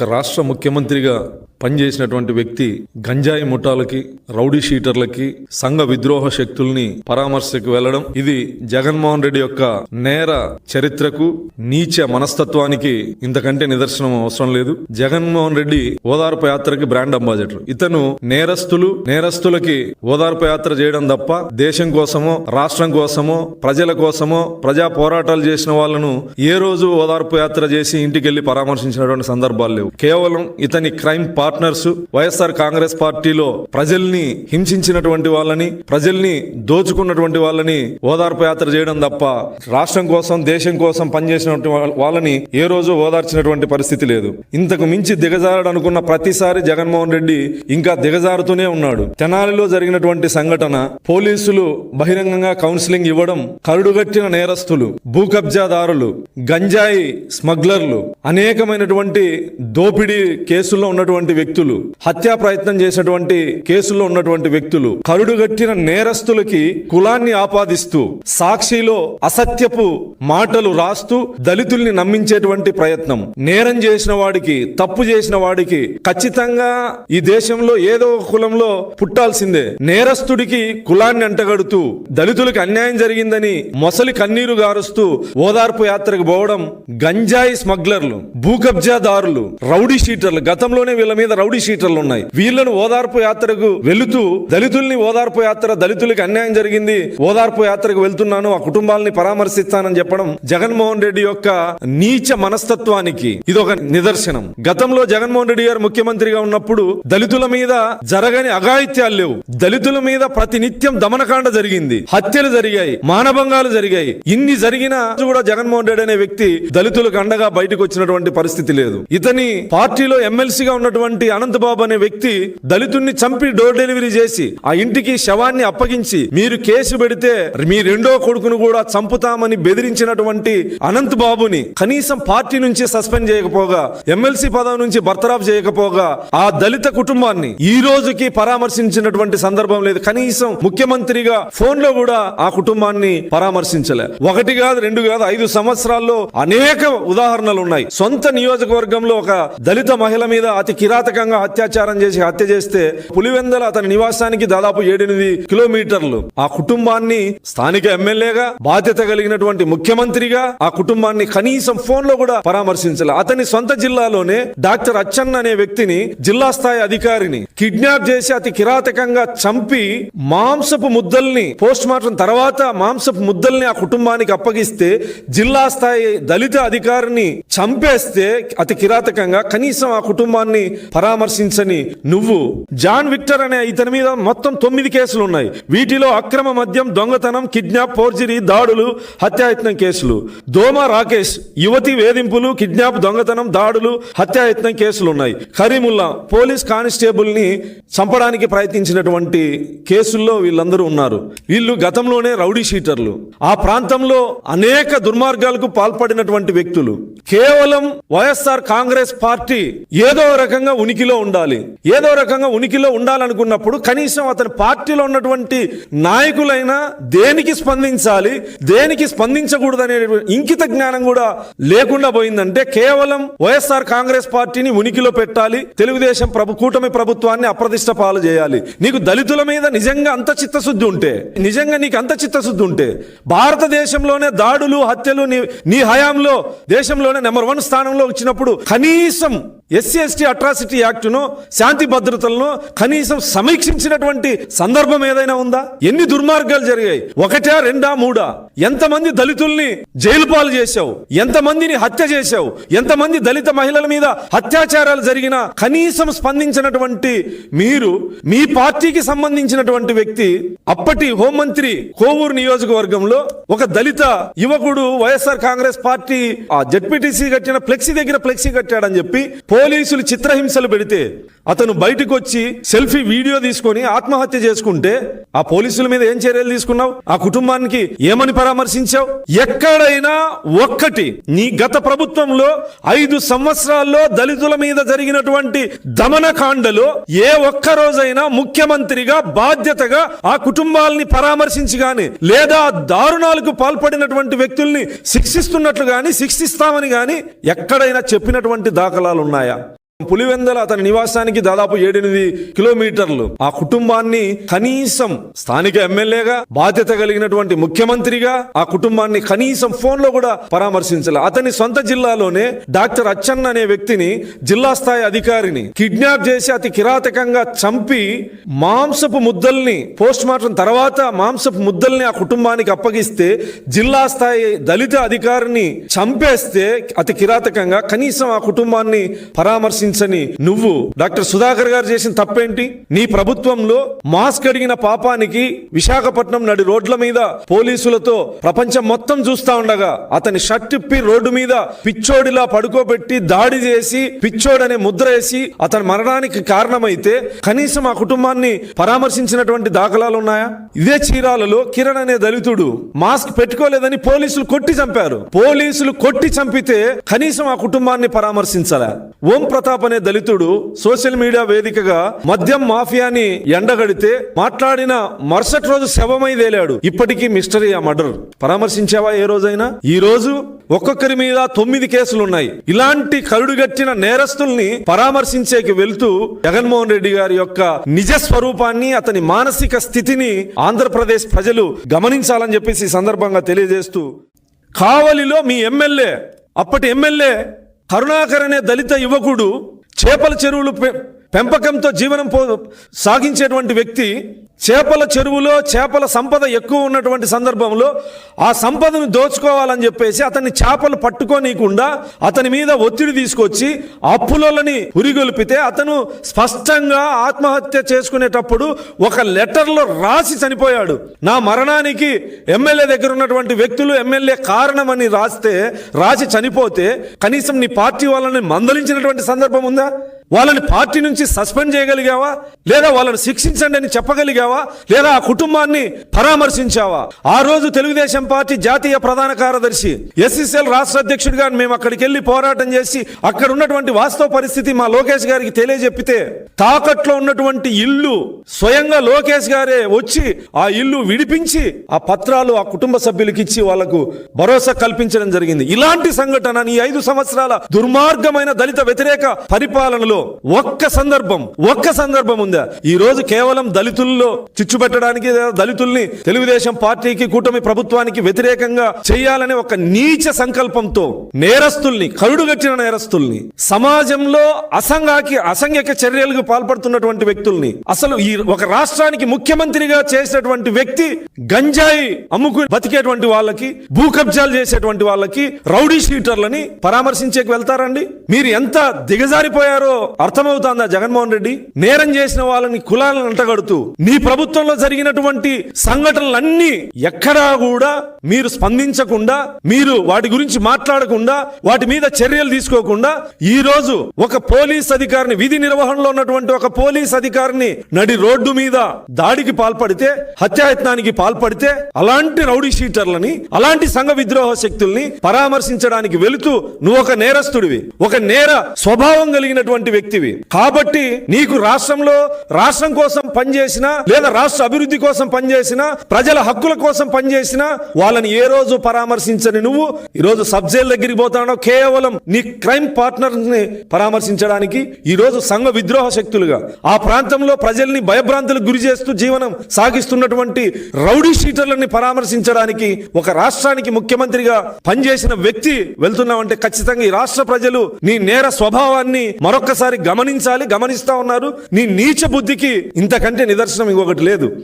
ఒక రాష్ట్ర ముఖ్యమంత్రిగా పనిచేసినటువంటి వ్యక్తి గంజాయి ముఠాలకి రౌడీ షీటర్లకి సంఘ విద్రోహ శక్తుల్ని పరామర్శకు వెళ్ళడం ఇది జగన్మోహన్ రెడ్డి యొక్క నేర చరిత్రకు నీచ మనస్తత్వానికి ఇంతకంటే నిదర్శనం అవసరం లేదు. జగన్మోహన్ రెడ్డి ఓదార్పు యాత్రకి బ్రాండ్ అంబాసిడర్. ఇతను నేరస్తులు నేరస్తులకి ఓదార్పు యాత్ర చేయడం తప్ప దేశం కోసమో రాష్ట్రం కోసమో ప్రజల కోసమో ప్రజా పోరాటాలు చేసిన వాళ్ళను ఏ రోజు ఓదార్పు యాత్ర చేసి ఇంటికి వెళ్ళి పరామర్శించినటువంటి సందర్భాలు లేవు. కేవలం ఇతని క్రైమ్ పార్ట్నర్స్ వైఎస్ఆర్ కాంగ్రెస్ పార్టీలో ప్రజల్ని హింసించినటువంటి వాళ్ళని ప్రజల్ని దోచుకున్నటువంటి వాళ్ళని ఓదార్పు యాత్ర చేయడం తప్ప రాష్ట్రం కోసం దేశం కోసం పనిచేసినటువంటి వాళ్ళని ఏ రోజు ఓదార్చినటువంటి పరిస్థితి లేదు. ఇంతకు మించి దిగజారడనుకున్న ప్రతిసారి జగన్మోహన్ రెడ్డి ఇంకా దిగజారుతూనే ఉన్నాడు. తెనాలిలో జరిగినటువంటి సంఘటన పోలీసులు బహిరంగంగా కౌన్సిలింగ్ ఇవ్వడం కరుడుగట్టిన నేరస్తులు భూ కబ్జాదారులు గంజాయి స్మగ్లర్లు అనేకమైనటువంటి దోపిడీ కేసుల్లో ఉన్నటువంటి వ్యక్తులు హత్యా ప్రయత్నం చేసినటువంటి కేసుల్లో ఉన్నటువంటి వ్యక్తులు కరుడుగట్టిన నేరస్తులకి కులాన్ని ఆపాదిస్తూ సాక్షిలో అసత్యపు మాటలు రాస్తూ దళితుల్ని నమ్మించేటువంటి ప్రయత్నం. నేరం చేసిన వాడికి తప్పు చేసిన వాడికి ఖచ్చితంగా ఈ దేశంలో ఏదో ఒక కులంలో పుట్టాల్సిందే. నేరస్తుడికి కులాన్ని అంటగడుతూ దళితులకు అన్యాయం జరిగిందని మొసలి కన్నీరు గారుస్తూ ఓదార్పు యాత్రకు పోవడం గంజాయి స్మగ్లర్లు భూకబ్జాదారులు రౌడీ షీటర్లు గతంలోనే వీళ్ళ మీద రౌడీ షీటర్లు ఉన్నాయి. వీళ్ళను ఓదార్పు యాత్రకు వెళుతూ దళితుల్ని ఓదార్పు యాత్ర దళితులకి అన్యాయం జరిగింది. ఓదార్పు యాత్రకు వెళ్తున్నాను ఆ కుటుంబాలని పరామర్శిస్తానని చెప్పడం జగన్మోహన్ రెడ్డి యొక్క నీచ మనస్తత్వానికి ఇది ఒక నిదర్శనం. గతంలో జగన్మోహన్ రెడ్డి గారు ముఖ్యమంత్రిగా ఉన్నప్పుడు దళితుల మీద జరగని అఘాయిత్యాలు లేవు. దళితుల మీద ప్రతినిత్యం దమనకాండ జరిగింది. హత్యలు జరిగాయి మానభంగాలు జరిగాయి. ఇన్ని జరిగినా కూడా జగన్మోహన్ రెడ్డి అనే వ్యక్తి దళితులకు అండగా బయటకు వచ్చినటువంటి పరిస్థితి లేదు. ఇతని పార్టీలో ఎమ్మెల్సీగా ఉన్నటువంటి అనంతబాబు అనే వ్యక్తి దళితుణ్ణి చంపి డోర్ డెలివరీ చేసి ఆ ఇంటికి శవాన్ని అప్పగించి మీరు కేసు పెడితే మీ రెండో కొడుకును కూడా చంపుతామని బెదిరించినటువంటి అనంత్ బాబుని కనీసం పార్టీ నుంచి సస్పెండ్ చేయకపోగా ఎమ్మెల్సీ పదవి నుంచి బర్తరాఫ్ చేయకపోగా ఆ దళిత కుటుంబాన్ని ఈ రోజుకి పరామర్శించినటువంటి సందర్భం లేదు. కనీసం ముఖ్యమంత్రిగా ఫోన్లో కూడా ఆ కుటుంబాన్ని పరామర్శించలే. ఒకటి కాదు రెండు కాదు ఐదు సంవత్సరాల్లో అనేక ఉదాహరణలు ఉన్నాయి. సొంత నియోజకవర్గంలో ఒక దళిత మహిళ మీద అతి కిరాతకంగా అత్యాచారం చేసి హత్య చేస్తే పులివెందల అతని నివాసానికి దాదాపు ఏడెనిమిది కిలోమీటర్లు. ఆ కుటుంబాన్ని స్థానిక ఎమ్మెల్యేగా బాధ్యత కలిగినటువంటి ముఖ్యమంత్రిగా ఆ కుటుంబాన్ని కనీసం ఫోన్లో కూడా పరామర్శించాలి. అతని సొంత జిల్లాలోనే డాక్టర్ అచ్చన్న అనే వ్యక్తిని జిల్లా స్థాయి అధికారిని కిడ్నాప్ చేసి అతి కిరాతకంగా చంపి మాంసపు ముద్దల్ని పోస్ట్ మార్టం తర్వాత మాంసపు ముద్దల్ని ఆ కుటుంబానికి అప్పగిస్తే జిల్లా స్థాయి దళిత అధికారిని చంపేస్తే అతి కిరాతకంగా కనీసం ఆ కుటుంబాన్ని పరామర్శించని నువ్వు. జాన్ విక్టర్ అనే ఇతని మీద మొత్తం తొమ్మిది కేసులు ఉన్నాయి వీటిలో అక్రమ మద్యం దొంగతనం కిడ్నాప్ ఫోర్జరీ దాడులు హత్యాయత్నం కేసులు. దోమ రాకేష్ యువతి వేధింపులు కిడ్నాప్ దొంగతనం దాడులు హత్యాయత్నం కేసులు ఉన్నాయి కరీముల్లా పోలీస్ కానిస్టేబుల్ని చంపడానికి ప్రయత్నించినటువంటి కేసుల్లో వీళ్ళందరూ ఉన్నారు. వీళ్ళు గతంలోనే రౌడీ షీటర్లు. ఆ ప్రాంతంలో అనేక దుర్మార్గాలకు పాల్పడినటువంటి వ్యక్తులు. కేవలం వైఎస్ఆర్ కాంగ్రెస్ పార్టీ ఏదో రకంగా ఉనికిలో ఉండాలి. ఏదో రకంగా ఉనికిలో ఉండాలనుకున్నప్పుడు కనీసం అతని పార్టీలో ఉన్నటువంటి నాయకులైనా దేనికి స్పందించాలి దేనికి స్పందించకూడదనే ఇంకిత జ్ఞానం కూడా లేకుండా పోయిందంటే కేవలం వైఎస్ఆర్ కాంగ్రెస్ పార్టీని ఉనికిలో పెట్టాలి తెలుగుదేశం ప్రభు కూటమి ప్రభుత్వాన్ని అప్రతిష్ట పాలు చేయాలి. నీకు దళితుల మీద నిజంగా అంత చిత్తశుద్ధి ఉంటే నిజంగా నీకు అంత చిత్తశుద్ధి ఉంటే భారతదేశంలోనే దాడులు హత్యలు నీ నీ హయాంలో దేశంలోనే నెంబర్ వన్ స్థానంలో వచ్చినప్పుడు కనీసం ఎస్సీ ఎస్టీ అట్రాసిటీ యాక్టును శాంతి భద్రతలను కనీసం సమీక్షించినటువంటి సందర్భం ఏదైనా ఉందా? ఎన్ని దుర్మార్గాలు జరిగాయి? ఒకటా రెండా మూడా? ఎంతమంది దళితుల్ని జైలు పాలు చేశావు? ఎంతమందిని హత్య చేశావు? ఎంతమంది దళిత మహిళల మీద అత్యాచారాలు జరిగినా కనీసం స్పందించినటువంటి మీరు మీ పార్టీకి సంబంధించినటువంటి వ్యక్తి అప్పటి హోంమంత్రి కోవూరు నియోజకవర్గంలో ఒక దళిత యువకుడు వైఎస్ఆర్ కాంగ్రెస్ పార్టీ ఆ జడ్పీటీసీ కట్టిన ఫ్లెక్సీ దగ్గర ఫ్లెక్సీ కట్టాడని చెప్పి పోలీసులు చిత్రహింసలు పెడితే అతను బయటకు వచ్చి సెల్ఫీ వీడియో తీసుకొని ఆత్మహత్య చేసుకుంటే ఆ పోలీసుల మీద ఏం చర్యలు తీసుకున్నావు? ఆ కుటుంబానికి ఏమని పరామర్శించావు? ఎక్కడైనా ఒక్కటి నీ గత ప్రభుత్వంలో ఐదు సంవత్సరాల్లో దళితుల మీద జరిగినటువంటి దమనకాండలో ఏ ఒక్క రోజైనా ముఖ్యమంత్రిగా బాధ్యతగా ఆ కుటుంబాలని పరామర్శించి గాని లేదా దారుణాలకు పాల్పడినటువంటి వ్యక్తుల్ని శిక్షిస్తున్నట్లు గాని శిక్షిస్తామని గాని ఎక్కడైనా చెప్పినటువంటి దాఖలాలు ఉన్నాయా పులివెందల అతని నివాసానికి దాదాపు ఏడెనిమిది కిలోమీటర్లు. ఆ కుటుంబాన్ని కనీసం స్థానిక ఎమ్మెల్యేగా బాధ్యత కలిగినటువంటి ముఖ్యమంత్రిగా ఆ కుటుంబాన్ని కనీసం ఫోన్లో కూడా పరామర్శించాలి. అతని సొంత జిల్లాలోనే డాక్టర్ అచ్చన్న అనే వ్యక్తిని జిల్లా స్థాయి అధికారిని కిడ్నాప్ చేసి అతి కిరాతకంగా చంపి మాంసపు ముద్దల్ని పోస్ట్ మార్టం తర్వాత మాంసపు ముద్దల్ని ఆ కుటుంబానికి అప్పగిస్తే జిల్లా స్థాయి దళిత అధికారిని చంపేస్తే అతి కిరాతకంగా కనీసం ఆ కుటుంబాన్ని పరామర్శించని నువ్వు. డాక్టర్ సుధాకర్ గారు చేసిన తప్పేంటి? నీ ప్రభుత్వంలో మాస్క్ అడిగిన పాపానికి విశాఖపట్నం నడి రోడ్ల మీద పోలీసులతో ప్రపంచం మొత్తం చూస్తా ఉండగా అతని షర్ట్ ఇప్పి రోడ్డు మీద పిచ్చోడిలా పడుకోబెట్టి దాడి చేసి పిచ్చోడనే ముద్ర వేసి అతని మరణానికి కారణమైతే కనీసం ఆ కుటుంబాన్ని పరామర్శించినటువంటి దాఖలాలు ఉన్నాయా? ఇదే చీరాలలో కిరణ్ అనే దళితుడు మాస్క్ పెట్టుకోలేదని పోలీసులు కొట్టి చంపారు. పోలీసులు కొట్టి చంపితే కనీసం ఆ కుటుంబాన్ని పరామర్శించాలా. ఓం ప్రతాప్ అనే దళితుడు సోషల్ మీడియా వేదికగా మద్యం మాఫియాని ఎండగడితే మాట్లాడిన మరుసటి రోజు శవమై తేలాడు. ఇప్పటికీ మిస్టరీ ఆ మర్డర్. పరామర్శించావా ఏ రోజైనా? ఈ రోజు ఒక్కొక్కరి మీద తొమ్మిది కేసులు ఉన్నాయి ఇలాంటి కరుడుగట్టిన నేరస్తుల్ని పరామర్శించేకి వెళ్తూ జగన్మోహన్ రెడ్డి గారి యొక్క నిజ స్వరూపాన్ని అతని మానసిక స్థితిని ఆంధ్రప్రదేశ్ ప్రజలు గమనించాలని చెప్పేసి ఈ సందర్భంగా తెలియజేస్తూ కావలిలో మీ ఎమ్మెల్యే అప్పటి ఎమ్మెల్యే కరుణాకర్ అనే దళిత యువకుడు చేపల చెరువులు పెంపకంతో జీవనం పో సాగించేటువంటి వ్యక్తి చేపల చెరువులో చేపల సంపద ఎక్కువ ఉన్నటువంటి సందర్భంలో ఆ సంపదను దోచుకోవాలని చెప్పేసి అతన్ని చేపలు పట్టుకోనీయకుండా అతని మీద ఒత్తిడి తీసుకొచ్చి అప్పులని ఉరిగొల్పితే అతను స్పష్టంగా ఆత్మహత్య చేసుకునేటప్పుడు ఒక లెటర్లో రాసి చనిపోయాడు. నా మరణానికి ఎమ్మెల్యే దగ్గర ఉన్నటువంటి వ్యక్తులు ఎమ్మెల్యే కారణమని రాస్తే రాసి చనిపోతే కనీసం నీ పార్టీ వాళ్ళని మందలించినటువంటి సందర్భం ఉందా? వాళ్ళని పార్టీ నుంచి సస్పెండ్ చేయగలిగావా? లేదా వాళ్ళని శిక్షించండి అని చెప్పగలిగావా? లేదా ఆ కుటుంబాన్ని పరామర్శించావా? ఆ రోజు తెలుగుదేశం పార్టీ జాతీయ ప్రధాన కార్యదర్శి ఎస్ఎస్ఎల్ రాష్ట్ర అధ్యక్షుడిగా మేము అక్కడికి వెళ్ళి పోరాటం చేసి అక్కడ ఉన్నటువంటి వాస్తవ పరిస్థితి మా లోకేష్ గారికి తెలియజెప్పితే తాకట్లో ఉన్నటువంటి ఇల్లు స్వయంగా లోకేష్ గారే వచ్చి ఆ ఇల్లు విడిపించి ఆ పత్రాలు ఆ కుటుంబ సభ్యులకి ఇచ్చి వాళ్ళకు భరోసా కల్పించడం జరిగింది. ఇలాంటి సంఘటన ఈ ఐదు సంవత్సరాల దుర్మార్గమైన దళిత వ్యతిరేక పరిపాలనలో ఒక్క సందర్భం ఒక్క సందర్భం ఉందా? ఈ రోజు కేవలం దళితుల్లో చిచ్చు పెట్టడానికి దళితుల్ని తెలుగుదేశం పార్టీకి కూటమి ప్రభుత్వానికి వ్యతిరేకంగా చేయాలనే ఒక నీచ సంకల్పంతో నేరస్తుల్ని కరుడుగట్టిన నేరస్తుల్ని సమాజంలో అసంగాకి అసంఘిక చర్యలకు పాల్పడుతున్నటువంటి వ్యక్తుల్ని అసలు ఈ ఒక రాష్ట్రానికి ముఖ్యమంత్రిగా చేసినటువంటి వ్యక్తి గంజాయి అమ్ముకు బతికేటువంటి వాళ్ళకి భూ కబ్జాలు చేసేటువంటి వాళ్ళకి రౌడీ షీటర్లని పరామర్శించేకి వెళ్తారండి? మీరు ఎంత దిగజారిపోయారో అర్థమవుతుందా జగన్మోహన్ రెడ్డి? నేరం చేసిన వాళ్ళని కులాలను అంటగడుతూ నీ ప్రభుత్వంలో జరిగినటువంటి సంఘటనలన్నీ ఎక్కడా కూడా మీరు స్పందించకుండా మీరు వాటి గురించి మాట్లాడకుండా వాటి మీద చర్యలు తీసుకోకుండా ఈ రోజు ఒక పోలీస్ అధికారిని విధి నిర్వహణలో ఉన్నటువంటి ఒక పోలీస్ అధికారిని నడి రోడ్డు మీద దాడికి పాల్పడితే హత్యాయత్నానికి పాల్పడితే అలాంటి రౌడీ షీటర్లని అలాంటి సంఘ విద్రోహ శక్తుల్ని పరామర్శించడానికి వెళుతూ నువ్వు ఒక నేరస్తుడివి. ఒక నేర స్వభావం కలిగినటువంటి వ్యక్తివి. కాబట్టి నీకు రాష్ట్రంలో రాష్ట్రం కోసం పనిచేసిన లేదా రాష్ట్ర అభివృద్ధి కోసం పనిచేసిన ప్రజల హక్కుల కోసం పనిచేసిన వాళ్ళని ఏ రోజు పరామర్శించని నువ్వు ఈ రోజు సబ్ జైల్ దగ్గరికి పోతానో కేవలం నీ క్రైమ్ పార్ట్నర్ని పరామర్శించడానికి ఈ రోజు సంఘ విద్రోహ శక్తులుగా ఆ ప్రాంతంలో ప్రజల్ని భయభ్రాంతులకు గురి చేస్తూ జీవనం సాగిస్తున్నటువంటి రౌడీ షీటర్లని పరామర్శించడానికి ఒక రాష్ట్రానికి ముఖ్యమంత్రిగా పనిచేసిన వ్యక్తి వెళ్తున్నావంటే ఖచ్చితంగా ఈ రాష్ట్ర ప్రజలు నీ నేర స్వభావాన్ని మరొక్కసారి గమనించాలి గమనిస్తా ఉన్నారు. నీ నీచ బుద్ధికి ఇంతకంటే నిదర్శనం ఇంకొకటి లేదు.